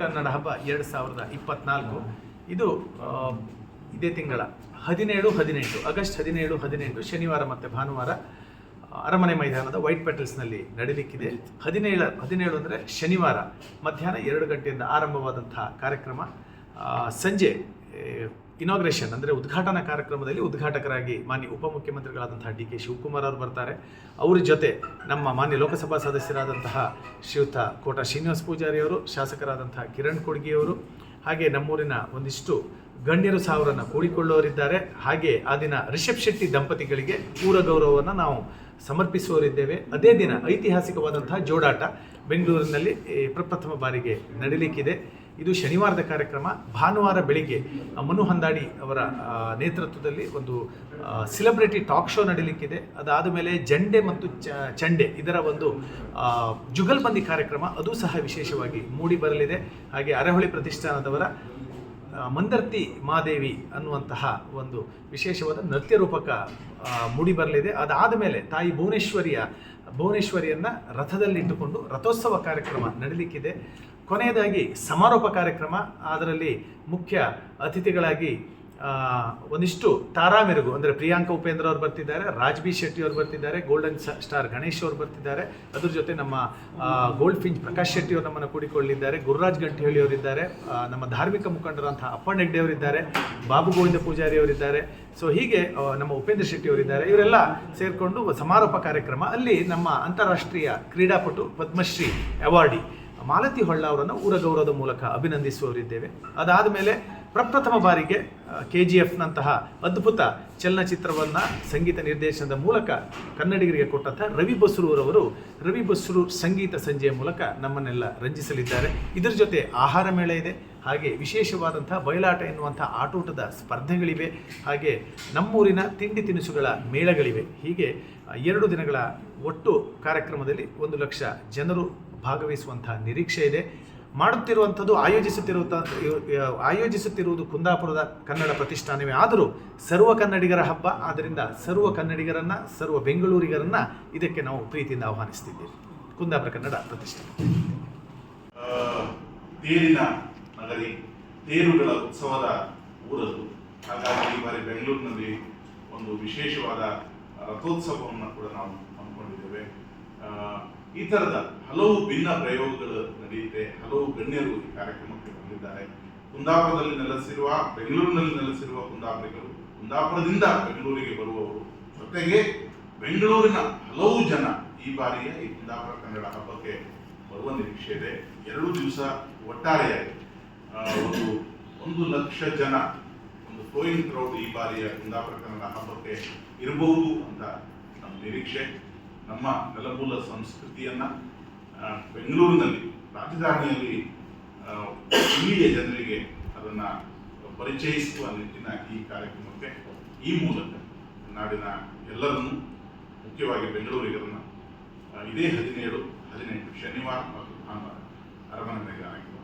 ಕನ್ನಡ ಹಬ್ಬ ಎರಡು ಸಾವಿರದ ಇಪ್ಪತ್ನಾಲ್ಕು. ಇದು ಇದೇ ತಿಂಗಳ ಹದಿನೇಳು, ಹದಿನೆಂಟು, ಆಗಸ್ಟ್ ಹದಿನೇಳು, ಹದಿನೆಂಟು, ಶನಿವಾರ ಮತ್ತು ಭಾನುವಾರ, ಅರಮನೆ ಮೈದಾನದ ವೈಟ್ ಪೆಟಲ್ಸ್ನಲ್ಲಿ ನಡೀಲಿಕ್ಕಿದೆ. ಹದಿನೇಳು ಹದಿನೇಳು ಅಂದರೆ ಶನಿವಾರ ಮಧ್ಯಾಹ್ನ ಎರಡು ಗಂಟೆಯಿಂದ ಆರಂಭವಾದಂತಹ ಕಾರ್ಯಕ್ರಮ ಸಂಜೆ ಇನಾಗ್ರೇಷನ್ ಅಂದರೆ ಉದ್ಘಾಟನಾ ಕಾರ್ಯಕ್ರಮದಲ್ಲಿ ಉದ್ಘಾಟಕರಾಗಿ ಮಾನ್ಯ ಉಪಮುಖ್ಯಮಂತ್ರಿಗಳಾದಂತಹ ಡಿ ಕೆ ಶಿವಕುಮಾರ್ ಅವರು ಬರ್ತಾರೆ. ಅವರ ಜೊತೆ ನಮ್ಮ ಮಾನ್ಯ ಲೋಕಸಭಾ ಸದಸ್ಯರಾದಂತಹ ಶ್ರೀಯುತ ಕೋಟ ಶ್ರೀನಿವಾಸ ಪೂಜಾರಿ ಅವರು, ಶಾಸಕರಾದಂತಹ ಕಿರಣ್ ಕೊಡ್ಗಿಯವರು ಹಾಗೆ ನಮ್ಮೂರಿನ ಒಂದಿಷ್ಟು ಗಣ್ಯರು ಸಾವರನ್ನು ಕೂಡಿಕೊಳ್ಳುವರಿದ್ದಾರೆ ಹಾಗೆ ಆ ದಿನ ರಿಷಬ್ ಶೆಟ್ಟಿ ದಂಪತಿಗಳಿಗೆ ಪೂರ ಗೌರವವನ್ನು ನಾವು ಸಮರ್ಪಿಸುವವರಿದ್ದೇವೆ. ಅದೇ ದಿನ ಐತಿಹಾಸಿಕವಾದಂತಹ ಜೋಡಾಟ ಬೆಂಗಳೂರಿನಲ್ಲಿ ಪ್ರಪ್ರಥಮ ಬಾರಿಗೆ ನಡೀಲಿಕ್ಕಿದೆ. ಇದು ಶನಿವಾರದ ಕಾರ್ಯಕ್ರಮ. ಭಾನುವಾರ ಬೆಳಿಗ್ಗೆ ಮನು ಹಂದಾಡಿ ಅವರ ನೇತೃತ್ವದಲ್ಲಿ ಒಂದು ಸೆಲೆಬ್ರಿಟಿ ಟಾಕ್ ಶೋ ನಡೀಲಿಕ್ಕಿದೆ. ಅದಾದ ಮೇಲೆ ಜಂಡೆ ಮತ್ತು ಚಂಡೆ ಇದರ ಒಂದು ಜುಗಲ್ಬಂದಿ ಕಾರ್ಯಕ್ರಮ. ಅದು ಸಹ ವಿಶೇಷವಾಗಿ ಮೂಡಿ ಬರಲಿದೆ. ಹಾಗೆ ಅರೆಹೊಳಿ ಪ್ರತಿಷ್ಠಾನದವರ ಮಂದರ್ತಿ ಮಾದೇವಿ ಅನ್ನುವಂತಹ ಒಂದು ವಿಶೇಷವಾದ ನೃತ್ಯ ರೂಪಕ ಮೂಡಿ ಬರಲಿದೆ. ಅದಾದ ಮೇಲೆ ತಾಯಿ ಭುವನೇಶ್ವರಿಯ ಭುವನೇಶ್ವರಿಯನ್ನ ರಥದಲ್ಲಿಟ್ಟುಕೊಂಡು ರಥೋತ್ಸವ ಕಾರ್ಯಕ್ರಮ ನಡೀಲಿಕ್ಕಿದೆ. ಕೊನೆಯದಾಗಿ ಸಮಾರೋಪ ಕಾರ್ಯಕ್ರಮ. ಅದರಲ್ಲಿ ಮುಖ್ಯ ಅತಿಥಿಗಳಾಗಿ ಒಂದಿಷ್ಟು ತಾರಾ ಮೆರುಗು, ಅಂದರೆ ಪ್ರಿಯಾಂಕಾ ಉಪೇಂದ್ರ ಅವರು ಬರ್ತಿದ್ದಾರೆ ರಾಜ್ ಬಿ ಶೆಟ್ಟಿ ಅವರು ಬರ್ತಿದ್ದಾರೆ, ಗೋಲ್ಡನ್ ಸ್ಟಾರ್ ಗಣೇಶ್ ಅವರು ಬರ್ತಿದ್ದಾರೆ. ಅದ್ರ ಜೊತೆ ನಮ್ಮ ಗೋಲ್ಡ್ ಫಿಂಚ್ ಪ್ರಕಾಶ್ ಶೆಟ್ಟಿ ಅವರು ನಮ್ಮನ್ನು ಕೂಡಿಕೊಳ್ಳಿದ್ದಾರೆ. ಗುರುರಾಜ್ ಗಂಟಿಹಳ್ಳಿ ಅವರಿದ್ದಾರೆ ನಮ್ಮ ಧಾರ್ಮಿಕ ಮುಖಂಡರಂತಹ ಅಪ್ಪಣ್ಣ ಹೆಗ್ಡೆ ಅವರಿದ್ದಾರೆ ಬಾಬು ಗೋವಿಂದ ಪೂಜಾರಿ ಅವರಿದ್ದಾರೆ ಸೊ ಹೀಗೆ ನಮ್ಮ ಉಪೇಂದ್ರ ಶೆಟ್ಟಿ ಅವರಿದ್ದಾರೆ ಇವರೆಲ್ಲ ಸೇರಿಕೊಂಡು ಸಮಾರೋಪ ಕಾರ್ಯಕ್ರಮ. ಅಲ್ಲಿ ನಮ್ಮ ಅಂತಾರಾಷ್ಟ್ರೀಯ ಕ್ರೀಡಾಪಟು ಪದ್ಮಶ್ರೀ ಅವಾರ್ಡಿ ಮಾಲತಿ ಹೊಳ್ಳ ಅವರನ್ನು ಊರ ಗೌರವದ ಮೂಲಕ ಅಭಿನಂದಿಸುವವರಿದ್ದೇವೆ. ಅದಾದ ಮೇಲೆ ಪ್ರಪ್ರಥಮ ಬಾರಿಗೆ ಕೆ ಜಿ ಎಫ್ನಂತಹ ಅದ್ಭುತ ಚಲನಚಿತ್ರವನ್ನು ಸಂಗೀತ ನಿರ್ದೇಶನದ ಮೂಲಕ ಕನ್ನಡಿಗರಿಗೆ ಕೊಟ್ಟಂತಹ ರವಿ ಬಸ್ರೂರವರು ರವಿ ಬಸ್ರೂರ್ ಸಂಗೀತ ಸಂಜೆಯ ಮೂಲಕ ನಮ್ಮನ್ನೆಲ್ಲ ರಂಜಿಸಲಿದ್ದಾರೆ. ಇದರ ಜೊತೆ ಆಹಾರ ಮೇಳ ಇದೆ, ಹಾಗೆ ವಿಶೇಷವಾದಂಥ ಬಯಲಾಟ ಎನ್ನುವಂಥ ಆಟೋಟದ ಸ್ಪರ್ಧೆಗಳಿವೆ, ಹಾಗೆ ನಮ್ಮೂರಿನ ತಿಂಡಿ ತಿನಿಸುಗಳ ಮೇಳಗಳಿವೆ. ಹೀಗೆ ಎರಡು ದಿನಗಳ ಒಟ್ಟು ಕಾರ್ಯಕ್ರಮದಲ್ಲಿ ಒಂದು ಲಕ್ಷ ಜನರು ಭಾಗವಹಿಸುವಂತಹ ನಿರೀಕ್ಷೆ ಇದೆ. ಮಾಡುತ್ತಿರುವಂಥದ್ದು ಆಯೋಜಿಸುತ್ತಿರುವ ಆಯೋಜಿಸುತ್ತಿರುವುದು ಕುಂದಾಪುರದ ಕನ್ನಡ ಪ್ರತಿಷ್ಠಾನವೇ. ಆದರೂ ಸರ್ವ ಕನ್ನಡಿಗರ ಹಬ್ಬ. ಆದ್ದರಿಂದ ಸರ್ವ ಕನ್ನಡಿಗರನ್ನು ಸರ್ವ ಬೆಂಗಳೂರಿಗರನ್ನ ಇದಕ್ಕೆ ನಾವು ಪ್ರೀತಿಯಿಂದ ಆಹ್ವಾನಿಸ್ತಿದ್ದೇವೆ. ಕುಂದಾಪುರ ಕನ್ನಡ ಪ್ರತಿಷ್ಠಾನ. ತೇರಿನ ನಗರಿ ತೇರುಗಳ ಉತ್ಸವದ ಊರದು. ಹಾಗಾಗಿ ಈ ಬಾರಿ ಬೆಂಗಳೂರಿನಲ್ಲಿ ಒಂದು ವಿಶೇಷವಾದ ರಥೋತ್ಸವವನ್ನು ಕೂಡ ನಾವು ಹಮ್ಮಿಕೊಂಡಿದ್ದೇವೆ. ಆ, ಈ ಥರದ ಹಲವು ಭಿನ್ನ ಪ್ರಯೋಗಗಳು ನಡೆಯುತ್ತೆ. ಹಲವು ಗಣ್ಯರು ಈ ಕಾರ್ಯಕ್ರಮಕ್ಕೆ ಬಂದಿದ್ದಾರೆ. ಕುಂದಾಪುರದಲ್ಲಿ ನೆಲೆಸಿರುವ, ಬೆಂಗಳೂರಿನಲ್ಲಿ ನೆಲೆಸಿರುವ ಕುಂದಾಪುರಿಗಳು, ಕುಂದಾಪುರದಿಂದ ಬೆಂಗಳೂರಿಗೆ ಬರುವವರು. ಜೊತೆಗೆ ಬೆಂಗಳೂರಿನ ಹಲವು ಜನ ಈ ಬಾರಿಯ ಈ ಕುಂದಾಪುರ ಕನ್ನಡ ಹಬ್ಬಕ್ಕೆ ಬರುವ ನಿರೀಕ್ಷೆ ಇದೆ. ಎರಡು ದಿವಸ ಒಟ್ಟಾರೆಯಾಗಿ ಒಂದು ಒಂದು ಲಕ್ಷ ಜನ, ಒಂದು ಫ್ಲೋಯಿಂಗ್ ಕ್ರೌಡ್ ಈ ಬಾರಿಯ ಕುಂದಾಪುರ ಕನ್ನಡ ಹಬ್ಬಕ್ಕೆ ಇರಬಹುದು ಅಂತ ನಮ್ಮ ನಿರೀಕ್ಷೆ. ನಮ್ಮ ನೆಲಮೂಲ ಸಂಸ್ಕೃತಿಯನ್ನ ಬೆಂಗಳೂರಿನಲ್ಲಿ, ರಾಜಧಾನಿಯಲ್ಲಿ ಇಲ್ಲಿಯ ಜನರಿಗೆ ಅದನ್ನ ಪರಿಚಯಿಸುವ ನಿಟ್ಟಿನ ಈ ಕಾರ್ಯಕ್ರಮಕ್ಕೆ ಈ ಮೂಲಕ ನಾಡಿನ ಎಲ್ಲರನ್ನೂ ಮುಖ್ಯವಾಗಿ ಬೆಂಗಳೂರಿಗರನ್ನ ಇದೇ ಹದಿನೇಳು, ಹದಿನೆಂಟು ಶನಿವಾರ ಮತ್ತು ಭಾನುವಾರ ಅರಮನೆ ಮೈದಾನಕ್ಕೆ